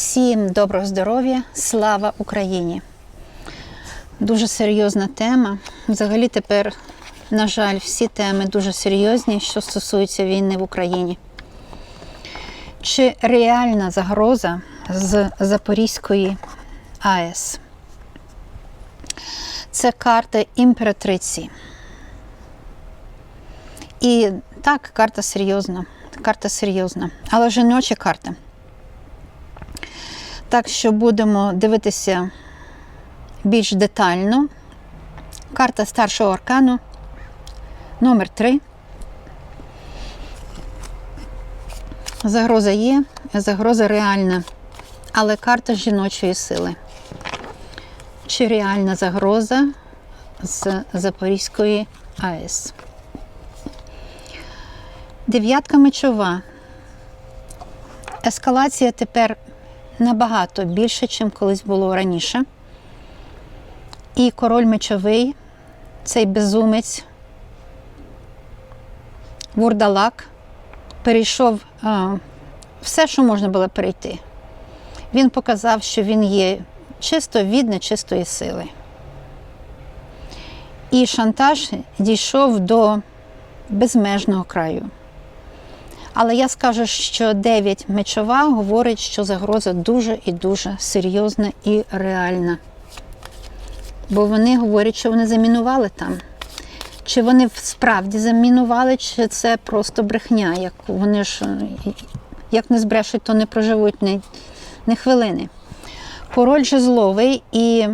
Всім доброго здоров'я, слава Україні! Дуже серйозна тема. Взагалі тепер, на жаль, всі теми дуже серйозні, що стосуються війни в Україні. Чи реальна загроза з Запорізької АЕС? Це карта імператриці. І так, карта серйозна. Карта серйозна, але жіноча карта. Так що будемо дивитися більш детально. Карта старшого аркану номер 3 Загроза є, загроза реальна, але карта жіночої сили. Чи реальна загроза з Запорізької АЕС? Дев'ятка мечова. Ескалація тепер набагато більше, ніж колись було раніше. І король мечовий, цей безумець, вурдалак, перейшов а, все, що можна було перейти. Він показав, що він є чисто від нечистої сили. І шантаж дійшов до безмежного краю. Але я скажу, що 9 мечова говорить, що загроза дуже і дуже серйозна і реальна. Бо вони говорять, що вони замінували там. Чи вони справді замінували, чи це просто брехня. Як вони ж як не збрешуть, то не проживуть ні, ні хвилини. Король жезловий і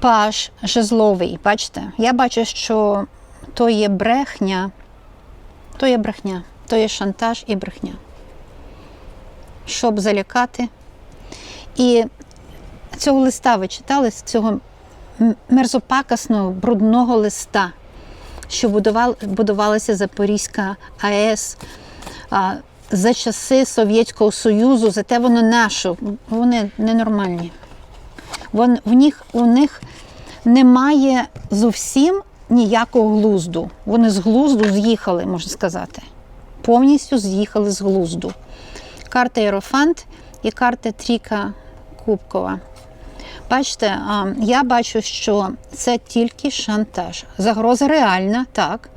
паш жезловий. Бачите? Я бачу, що то є брехня, то є брехня то є шантаж і брехня, щоб залякати. І цього листа ви читали, цього мерзопакасного, брудного листа, що будувалася Запорізька АЕС а, за часи Совєтського Союзу, зате воно наше, вони ненормальні. Вон, в них, У них немає зовсім ніякого глузду. Вони з глузду з'їхали, можна сказати повністю з'їхали з глузду. Карта Єрофант і карта Тріка Кубкова. Бачите, я бачу, що це тільки шантаж. Загроза реальна, так,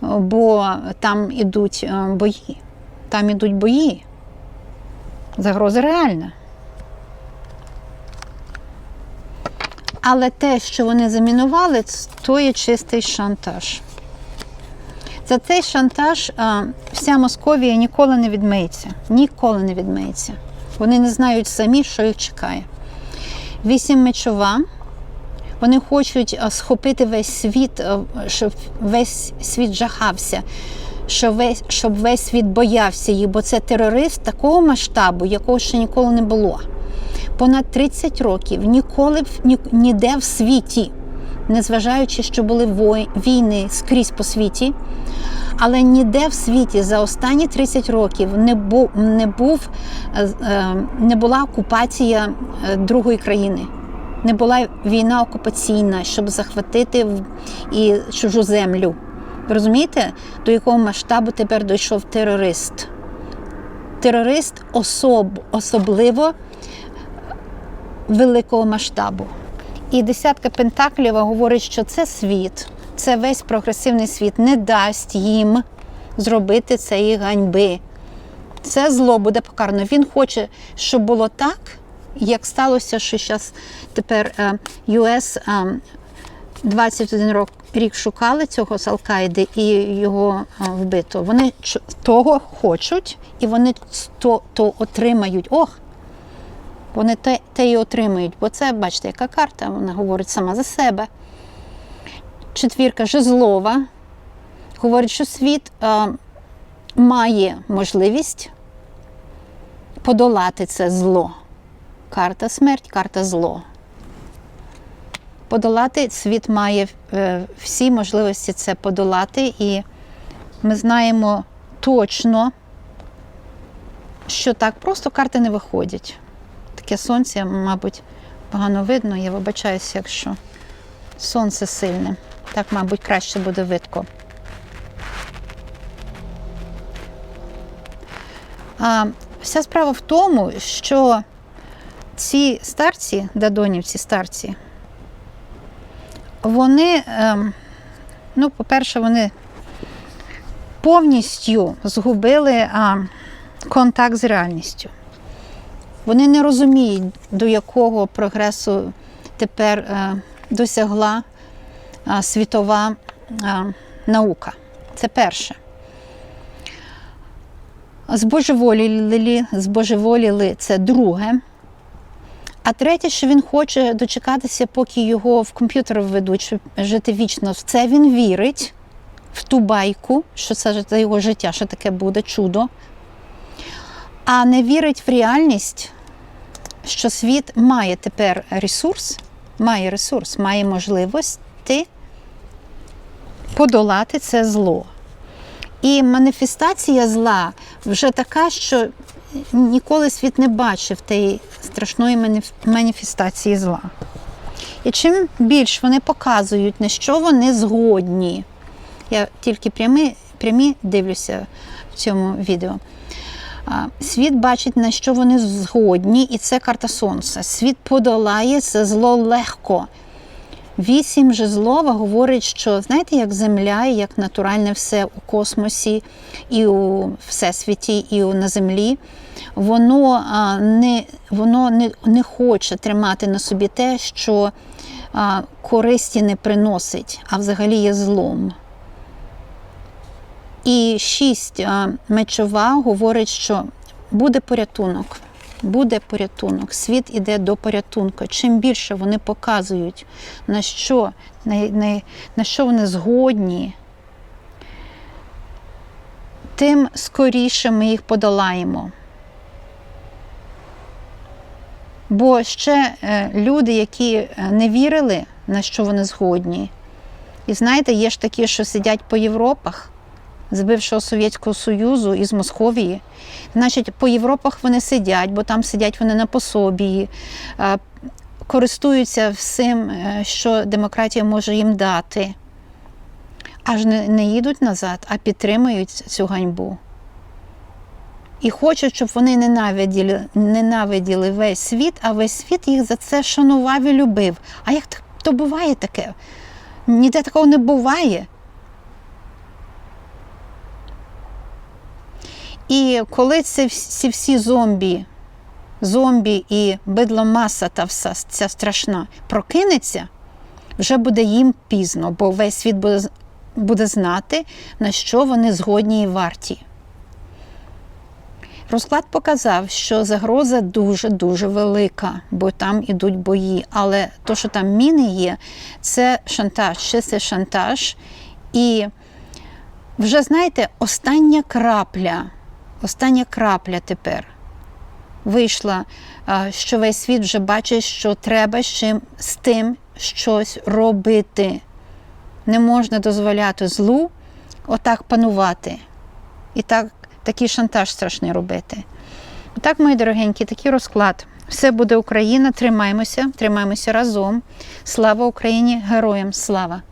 бо там ідуть бої. Там ідуть бої. Загроза реальна. Але те, що вони замінували, то є чистий шантаж. За цей шантаж вся Московія ніколи не відмиється. Ніколи не відмиється. Вони не знають самі, що їх чекає. Вісім мечова. Вони хочуть схопити весь світ, щоб весь світ жахався, щоб весь, щоб весь світ боявся їх, бо це терорист такого масштабу, якого ще ніколи не було. Понад 30 років ніколи ніде в світі незважаючи, що були війни скрізь по світі, але ніде в світі за останні 30 років не був, не, був, е, е, не була окупація е, другої країни. Не була війна окупаційна, щоб захватити і чужу землю. Розумієте, до якого масштабу тепер дійшов терорист? Терорист особ, особливо великого масштабу. І десятка пентаклів говорить, що це світ, це весь прогресивний світ не дасть їм зробити цієї ганьби. Це зло буде покарано. Він хоче, щоб було так, як сталося, що зараз тепер ЮС 21 рік шукали цього з Алкаїди і його вбито. Вони того хочуть і вони то, то отримають. Ох! Вони те, те і отримують. Бо це, бачите, яка карта, вона говорить сама за себе. Четвірка жезлова. Говорить, що світ е, має можливість подолати це зло. Карта смерть, карта зло. Подолати світ має е, всі можливості це подолати, і ми знаємо точно, що так просто карти не виходять таке сонце, мабуть, погано видно. Я вибачаюся, якщо сонце сильне. Так, мабуть, краще буде видко. А Вся справа в тому, що ці старці, дадонівці старці, вони, ем, ну, по-перше, вони повністю згубили контакт з реальністю. Вони не розуміють, до якого прогресу тепер е, досягла а, світова а, наука. Це перше. Збожеволіли, збожеволіли це друге. А третє, що він хоче дочекатися, поки його в комп'ютер введуть, щоб жити вічно. В це він вірить, в ту байку, що це його життя, що таке буде чудо. А не вірить в реальність, що світ має тепер ресурс, має ресурс, має можливості подолати це зло. І маніфестація зла вже така, що ніколи світ не бачив тієї страшної маніфестації зла. І чим більш вони показують, на що вони згодні, я тільки прямі, прямі дивлюся в цьому відео. Світ бачить, на що вони згодні, і це карта сонця. Світ подолає це зло легко. Вісім жезлова говорить, що знаєте, як земля, і як натуральне все у космосі, і у всесвіті, і на землі, воно, не, воно не, не хоче тримати на собі те, що користі не приносить, а взагалі є злом. І шість мечова говорить, що буде порятунок. Буде порятунок. Світ іде до порятунку. Чим більше вони показують, на що, на, на, на що вони згодні, тим скоріше ми їх подолаємо. Бо ще е, люди, які е, не вірили, на що вони згодні. І знаєте, є ж такі, що сидять по Європах з бившого Совєтського Союзу і з Московії. Значить, по Європах вони сидять, бо там сидять вони на пособії, е, користуються всім, е, що демократія може їм дати. Аж не, не їдуть назад, а підтримують цю ганьбу. І хочуть, щоб вони ненавиділи, ненавиділи весь світ, а весь світ їх за це шанував і любив. А як то буває таке? Ніде такого не буває. І коли це всі- ці всі зомбі, зомбі і бидломаса та вся ця страшна прокинеться, вже буде їм пізно, бо весь світ буде, буде знати, на що вони згодні і варті. Розклад показав, що загроза дуже-дуже велика, бо там ідуть бої. Але то, що там міни є, це шантаж, ще це шантаж. І вже знаєте, остання крапля, остання крапля тепер вийшла, що весь світ вже бачить, що треба чим з тим щось робити. Не можна дозволяти злу отак панувати. І так, такий шантаж страшний робити. Отак, мої дорогенькі, такий розклад. Все буде Україна. Тримаємося, тримаємося разом. Слава Україні! Героям слава!